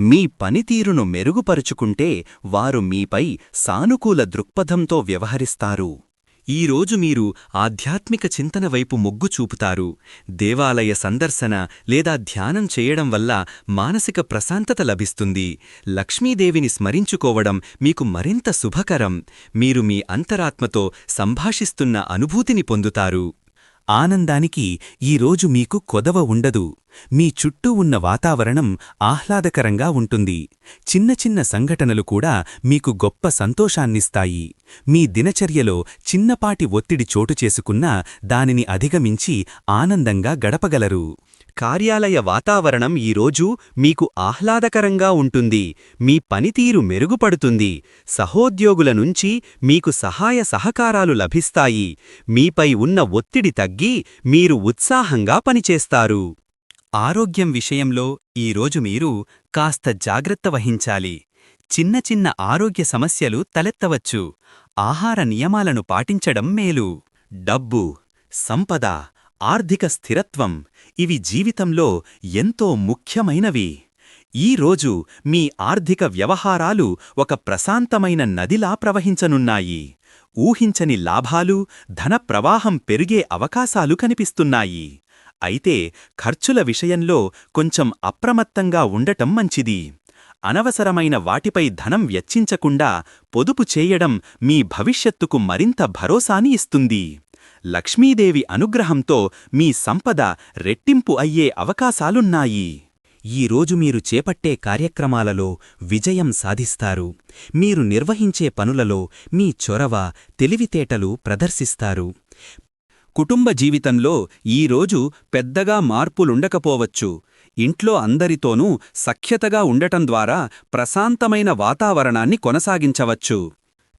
మీ పనితీరును మెరుగుపరుచుకుంటే వారు మీపై సానుకూల దృక్పథంతో వ్యవహరిస్తారు. ఈరోజు మీరు ఆధ్యాత్మిక చింతన వైపు మొగ్గు చూపుతారు. దేవాలయ సందర్శన లేదా ధ్యానం చేయడం వల్ల మానసిక ప్రశాంతత లభిస్తుంది. లక్ష్మీదేవిని స్మరించుకోవడం మీకు మరింత శుభకరం. మీరు మీ అంతరాత్మతో సంభాషిస్తున్న అనుభూతిని పొందుతారు. ఆనందానికి ఈరోజు మీకు కొదవ ఉండదు. మీ చుట్టూ ఉన్న వాతావరణం ఆహ్లాదకరంగా ఉంటుంది. చిన్న చిన్న సంఘటనలు కూడా మీకు గొప్ప సంతోషాన్నిస్తాయి. మీ దినచర్యలో చిన్నపాటి ఒత్తిడి చోటు చేసుకున్నా దానిని అధిగమించి ఆనందంగా గడపగలరు. కార్యాలయ వాతావరణం ఈరోజు మీకు ఆహ్లాదకరంగా ఉంటుంది. మీ పనితీరు మెరుగుపడుతుంది. సహోద్యోగుల నుంచి మీకు సహాయ సహకారాలు లభిస్తాయి. మీపై ఉన్న ఒత్తిడి తగ్గి మీరు ఉత్సాహంగా పనిచేస్తారు. ఆరోగ్యం విషయంలో ఈరోజు మీరు కాస్త జాగ్రత్త వహించాలి. చిన్న చిన్న ఆరోగ్య సమస్యలు తలెత్తవచ్చు. ఆహార నియమాలను పాటించడం మేలు. డబ్బు సంపద ఆర్థిక స్థిరత్వం ఇవి జీవితంలో ఎంతో ముఖ్యమైనవి. ఈ రోజు మీ ఆర్థిక వ్యవహారాలు ఒక ప్రశాంతమైన నదిలా ప్రవహించనున్నాయి. ఊహించని లాభాలు ధన ప్రవాహం పెరిగే అవకాశాలు కనిపిస్తున్నాయి. అయితే ఖర్చుల విషయంలో కొంచెం అప్రమత్తంగా ఉండటం మంచిది. అనవసరమైన వాటిపై ధనం వెచ్చించకుండా పొదుపు చేయడం మీ భవిష్యత్తుకు మరింత భరోసాని ఇస్తుంది. లక్ష్మీదేవి అనుగ్రహంతో మీ సంపద రెట్టింపు అయ్యే అవకాశాలున్నాయి. ఈరోజు మీరు చేపట్టే కార్యక్రమాలలో విజయం సాధిస్తారు. మీరు నిర్వహించే పనులలో మీ చొరవ తెలివితేటలు ప్రదర్శిస్తారు. కుటుంబ జీవితంలో ఈరోజు పెద్దగా మార్పులుండకపోవచ్చు. ఇంట్లో అందరితోనూ సఖ్యతగా ఉండటం ద్వారా ప్రశాంతమైన వాతావరణాన్ని కొనసాగించవచ్చు.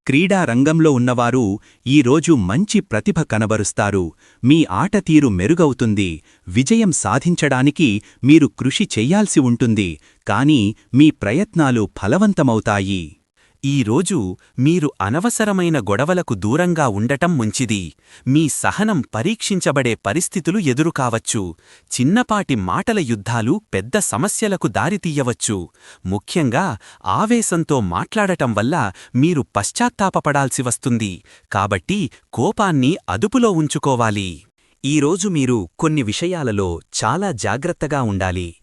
క్రీడా రంగంలో ఉన్నవారు ఈరోజు మంచి ప్రతిభ కనబరుస్తారు. మీ ఆట తీరు మెరుగవుతుంది. విజయం సాధించడానికి మీరు కృషి చెయ్యాల్సి ఉంటుంది. కానీ మీ ప్రయత్నాలు ఫలవంతమవుతాయి. ఈరోజు మీరు అనవసరమైన గొడవలకు దూరంగా ఉండటం మంచిది. మీ సహనం పరీక్షించబడే పరిస్థితులు ఎదురుకావచ్చు. చిన్నపాటి మాటల యుద్ధాలు పెద్ద సమస్యలకు దారితీయవచ్చు. ముఖ్యంగా ఆవేశంతో మాట్లాడటం వల్ల మీరు పశ్చాత్తాపపడాల్సి వస్తుంది. కాబట్టి కోపాన్ని అదుపులో ఉంచుకోవాలి. ఈరోజు మీరు కొన్ని విషయాలలో చాలా జాగ్రత్తగా ఉండాలి.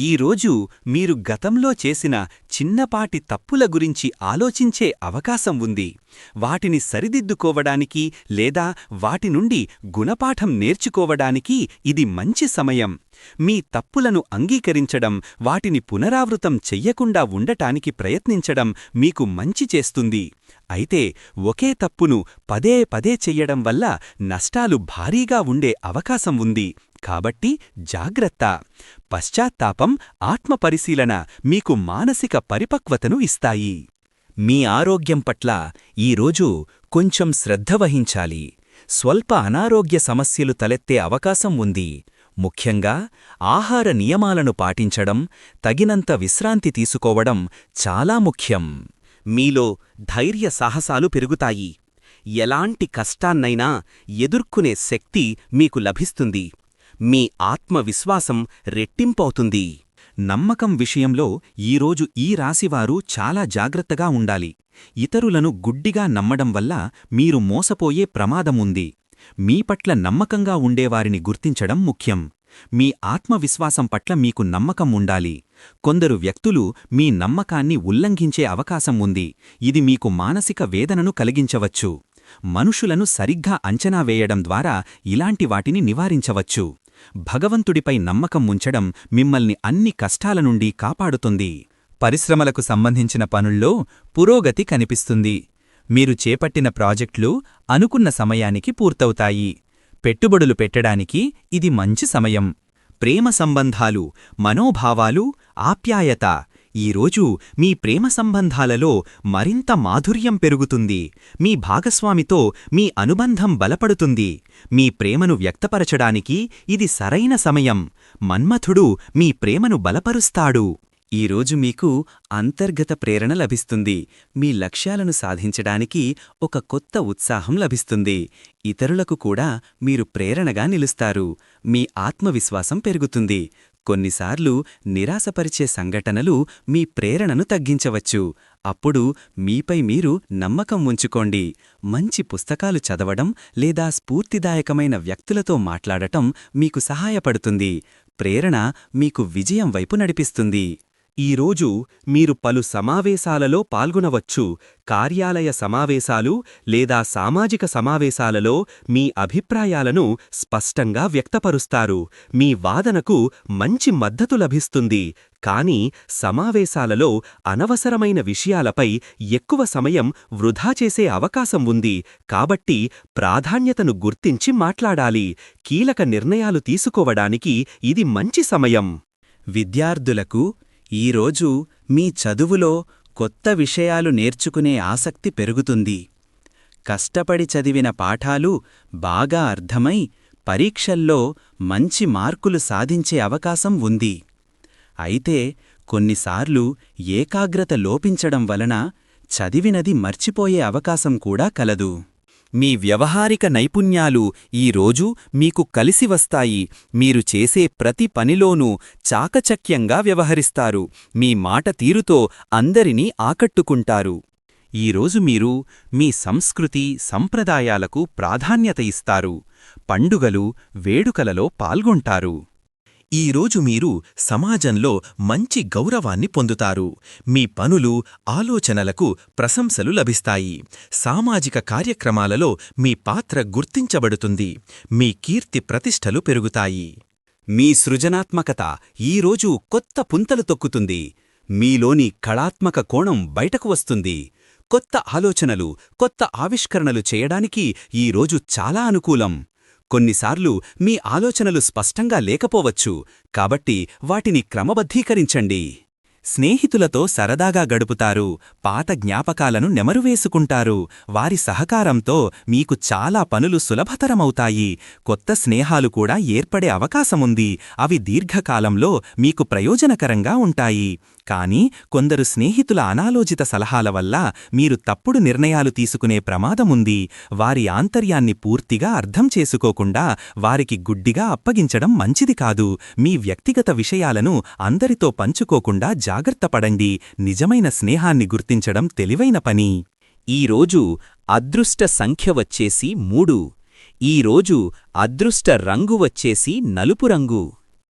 ఈరోజు మీరు గతంలో చేసిన చిన్నపాటి తప్పుల గురించి ఆలోచించే అవకాశం ఉంది. వాటిని సరిదిద్దుకోవడానికి లేదా వాటి నుండి గుణపాఠం నేర్చుకోవడానికి ఇది మంచి సమయం. మీ తప్పులను అంగీకరించడం వాటిని పునరావృతం చెయ్యకుండా ఉండటానికి ప్రయత్నించడం మీకు మంచి చేస్తుంది. అయితే ఒకే తప్పును పదే పదే చెయ్యడం వల్ల నష్టాలు భారీగా ఉండే అవకాశం ఉంది. కాబట్టి జాగ్రత్త. పశ్చాత్తాపం ఆత్మపరిశీలన మీకు మానసిక పరిపక్వతను ఇస్తాయి. మీ ఆరోగ్యం పట్ల ఈరోజు కొంచెం శ్రద్ధ వహించాలి. స్వల్ప అనారోగ్య సమస్యలు తలెత్తే అవకాశం ఉంది. ముఖ్యంగా ఆహార నియమాలను పాటించడం తగినంత విశ్రాంతి తీసుకోవడం చాలా ముఖ్యం. మీలో ధైర్య సాహసాలు పెరుగుతాయి. ఎలాంటి కష్టాన్నైనా ఎదుర్కొనే శక్తి మీకు లభిస్తుంది. మీ ఆత్మవిశ్వాసం రెట్టింపవుతుంది. నమ్మకం విషయంలో ఈరోజు ఈ రాశివారు చాలా జాగ్రత్తగా ఉండాలి. ఇతరులను గుడ్డిగా నమ్మడం వల్ల మీరు మోసపోయే ప్రమాదముంది. మీ పట్ల నమ్మకంగా ఉండేవారిని గుర్తించడం ముఖ్యం. మీ ఆత్మవిశ్వాసం పట్ల మీకు నమ్మకం ఉండాలి. కొందరు వ్యక్తులు మీ నమ్మకాన్ని ఉల్లంఘించే అవకాశం ఉంది. ఇది మీకు మానసిక వేదనను కలిగించవచ్చు. మనుషులను సరిగ్గా అంచనా వేయడం ద్వారా ఇలాంటి వాటిని నివారించవచ్చు. భగవంతుడిపై నమ్మకం ఉంచడం మిమ్మల్ని అన్ని కష్టాల నుండి కాపాడుతుంది. పరిశ్రమలకు సంబంధించిన పనుల్లో పురోగతి కనిపిస్తుంది. మీరు చేపట్టిన ప్రాజెక్టులు అనుకున్న సమయానికి పూర్తవుతాయి. పెట్టుబడులు పెట్టడానికి ఇది మంచి సమయం. ప్రేమ సంబంధాలు మనోభావాలు ఆప్యాయత ఈరోజు మీ ప్రేమ సంబంధాలలో మరింత మాధుర్యం పెరుగుతుంది. మీ భాగస్వామితో మీ అనుబంధం బలపడుతుంది. మీ ప్రేమను వ్యక్తపరచడానికి ఇది సరైన సమయం. మన్మథుడు మీ ప్రేమను బలపరుస్తాడు. ఈరోజు మీకు అంతర్గత ప్రేరణ లభిస్తుంది. మీ లక్ష్యాలను సాధించడానికి ఒక కొత్త ఉత్సాహం లభిస్తుంది. ఇతరులకు కూడా మీరు ప్రేరణగా నిలుస్తారు. మీ ఆత్మవిశ్వాసం పెరుగుతుంది. కొన్నిసార్లు నిరాశపరిచే సంఘటనలు మీ ప్రేరణను తగ్గించవచ్చు. అప్పుడు మీపై మీరు నమ్మకం ఉంచుకోండి. మంచి పుస్తకాలు చదవడం లేదా స్ఫూర్తిదాయకమైన వ్యక్తులతో మాట్లాడటం మీకు సహాయపడుతుంది. ప్రేరణ మీకు విజయం వైపు నడిపిస్తుంది. ఈరోజు మీరు పలు సమావేశాలలో పాల్గొనవచ్చు. కార్యాలయ సమావేశాలు లేదా సామాజిక సమావేశాలలో మీ అభిప్రాయాలను స్పష్టంగా వ్యక్తపరుస్తారు. మీ వాదనకు మంచి మద్దతు లభిస్తుంది. కానీ సమావేశాలలో అనవసరమైన విషయాలపై ఎక్కువ సమయం వృధా చేసే అవకాశం ఉంది. కాబట్టి ప్రాధాన్యతను గుర్తించి మాట్లాడాలి. కీలక నిర్ణయాలు తీసుకోవడానికి ఇది మంచి సమయం. విద్యార్థులకు ఈరోజు మీ చదువులో కొత్త విషయాలు నేర్చుకునే ఆసక్తి పెరుగుతుంది. కష్టపడి చదివిన పాఠాలు బాగా అర్థమై పరీక్షల్లో మంచి మార్కులు సాధించే అవకాశం ఉంది. అయితే కొన్నిసార్లు ఏకాగ్రత లోపించడం వలన చదివినది మర్చిపోయే అవకాశం కూడా కలదు. మీ వ్యవహారిక నైపుణ్యాలు ఈరోజు మీకు కలిసి వస్తాయి. మీరు చేసే ప్రతి పనిలోనూ చాకచక్యంగా వ్యవహరిస్తారు. మీ మాట తీరుతో అందరినీ ఆకట్టుకుంటారు. ఈరోజు మీరు మీ సంస్కృతి సంప్రదాయాలకు ప్రాధాన్యత ఇస్తారు. పండుగలు వేడుకలలో పాల్గొంటారు. ఈరోజు మీరు సమాజంలో మంచి గౌరవాన్ని పొందుతారు. మీ పనులు ఆలోచనలకు ప్రశంసలు లభిస్తాయి. సామాజిక కార్యక్రమాలలో మీ పాత్ర గుర్తించబడుతుంది. మీ కీర్తి ప్రతిష్టలు పెరుగుతాయి. మీ సృజనాత్మకత ఈరోజు కొత్త పుంతలు తొక్కుతుంది. మీలోని కళాత్మక కోణం బయటకు వస్తుంది. కొత్త ఆలోచనలు కొత్త ఆవిష్కరణలు చేయడానికి ఈరోజు చాలా అనుకూలం. కొన్నిసార్లు మీ ఆలోచనలు స్పష్టంగా లేకపోవచ్చు కాబట్టి వాటిని క్రమబద్ధీకరించండి. స్నేహితులతో సరదాగా గడుపుతారు పాత జ్ఞాపకాలను నెమరువేసుకుంటారు వారి సహకారంతో మీకు చాలా పనులు సులభతరమవుతాయి కొత్త స్నేహాలు కూడా ఏర్పడే అవకాశముంది అవి దీర్ఘకాలంలో మీకు ప్రయోజనకరంగా ఉంటాయి. కానీ కొందరు స్నేహితుల అనాలోచిత సలహాల వల్ల మీరు తప్పుడు నిర్ణయాలు తీసుకునే ప్రమాదముంది వారి ఆంతర్యాన్ని పూర్తిగా అర్థం చేసుకోకుండా వారికి గుడ్డిగా అప్పగించడం మంచిది కాదు. మీ వ్యక్తిగత విషయాలను అందరితో పంచుకోకుండా జాగ్రత్తపడండి నిజమైన స్నేహాన్ని గుర్తించడం తెలివైన పని. ఈరోజు అదృష్ట సంఖ్య వచ్చేసి మూడు. ఈరోజు అదృష్ట రంగు వచ్చేసి నలుపు రంగు.